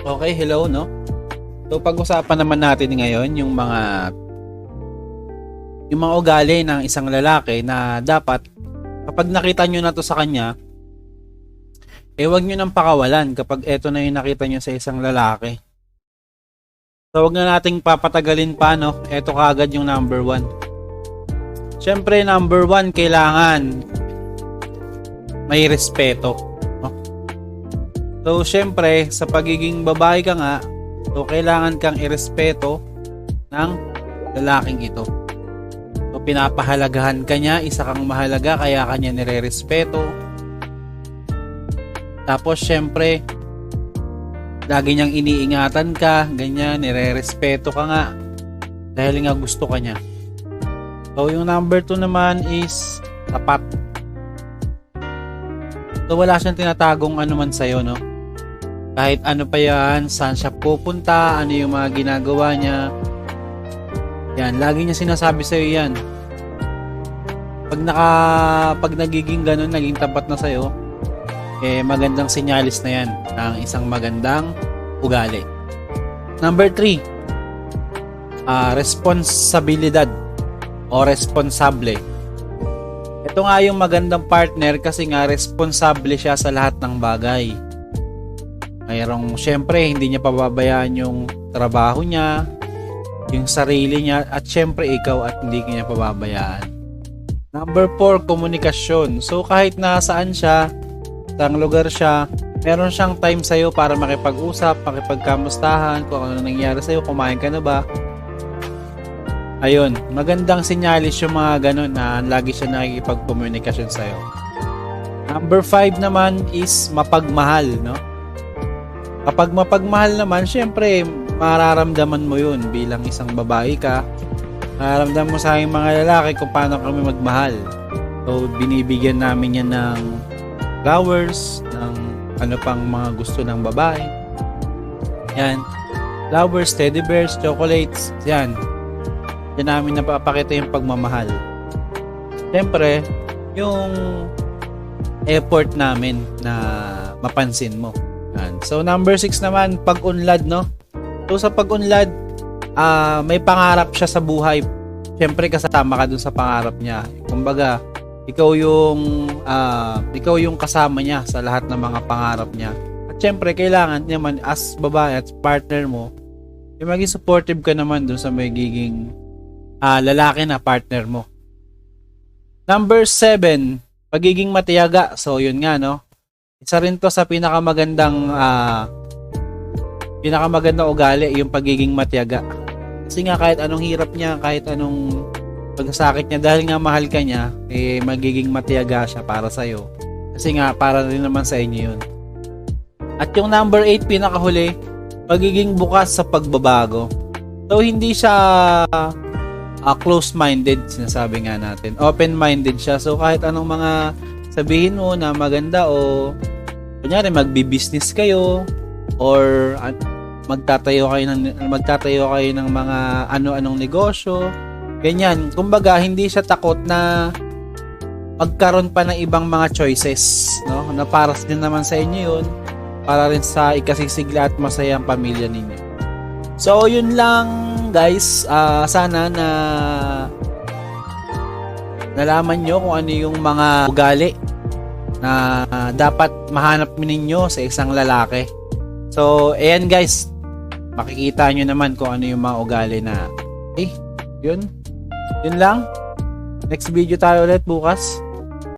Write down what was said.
Okay, hello, no? So, pag-usapan naman natin ngayon yung mga yung mga ugali ng isang lalaki na dapat kapag nakita nyo na to sa kanya, eh wag nyo nang pakawalan kapag eto na yung nakita nyo sa isang lalaki. So, wag na nating papatagalin pa, no? Eto kagad yung number one. Siyempre, number one, kailangan may respeto. So, syempre, sa pagiging babae ka nga, so kailangan kang irespeto ng lalaking ito. So, pinapahalagahan ka niya, isa kang mahalaga, kaya kanya nire-respeto. Tapos, syempre, lagi niyang iniingatan ka, ganyan, nire-respeto ka nga, dahil nga gusto ka niya. So, yung number 2 naman is tapat. So, wala siyang tinatagong ano man sa'yo, no? Kahit ano pa yan, saan siya pupunta, ano yung mga ginagawa niya. Yan, lagi niya sinasabi sa'yo yan. Pag naka, pag nagiging ganun, naging tapat na sa'yo, eh, magandang sinyalis na yan ng isang magandang ugali. Number 3, ah responsibilidad o responsable. Ito nga yung magandang partner kasi nga responsable siya sa lahat ng bagay. Mayroong, syempre, hindi niya pababayaan yung trabaho niya, yung sarili niya, at syempre ikaw at hindi niya pababayaan. Number 4, komunikasyon. So kahit nasaan siya, saang lugar siya, meron siyang time sa'yo para makipag-usap, makipagkamustahan, kung ano nangyari sa'yo, kumain ka na ba, Ayun, magandang sinyalis yung mga ganun na lagi siya nakikipag-communication sa'yo. Number 5 naman is mapagmahal, no? Kapag mapagmahal naman, syempre, mararamdaman mo yun bilang isang babae ka. Mararamdaman mo sa aking mga lalaki kung paano kami magmahal. So, binibigyan namin yan ng flowers, ng ano pang mga gusto ng babae. Yan. Flowers, teddy bears, chocolates, yan Diyan namin napapakita yung pagmamahal. Siyempre, yung effort namin na mapansin mo. Yan. So, number 6 naman, pag-unlad, no? So, sa pag-unlad, ah may pangarap siya sa buhay. Siyempre, kasama ka dun sa pangarap niya. Kumbaga, ikaw yung ah, ikaw yung kasama niya sa lahat ng mga pangarap niya. At syempre, kailangan naman as babae at partner mo, yung maging supportive ka naman dun sa magiging ah, lalaki na partner mo. Number 7, pagiging matiyaga. So, yun nga, no? Isa rin to sa pinakamagandang ah, pinakamagandang ugali, yung pagiging matiyaga. Kasi nga kahit anong hirap niya, kahit anong pagsasakit niya, dahil nga mahal ka niya, eh magiging matiyaga siya para sa'yo. Kasi nga, para rin naman sa inyo yun. At yung number 8, pinakahuli, pagiging bukas sa pagbabago. So, hindi siya uh, close-minded, sinasabi nga natin. Open-minded siya. So, kahit anong mga sabihin mo na maganda o kunyari magbi-business kayo or magtatayo kayo ng magtatayo kayo ng mga ano-anong negosyo. Ganyan. Kumbaga, hindi siya takot na magkaroon pa ng ibang mga choices, no? Na para din naman sa inyo 'yun, para rin sa ikasisigla at masayang pamilya ninyo. So, yun lang guys. Uh, sana na nalaman nyo kung ano yung mga ugali na dapat mahanap ninyo sa isang lalaki. So, ayan guys. Makikita nyo naman kung ano yung mga ugali na eh, yun. Yun lang. Next video tayo ulit bukas.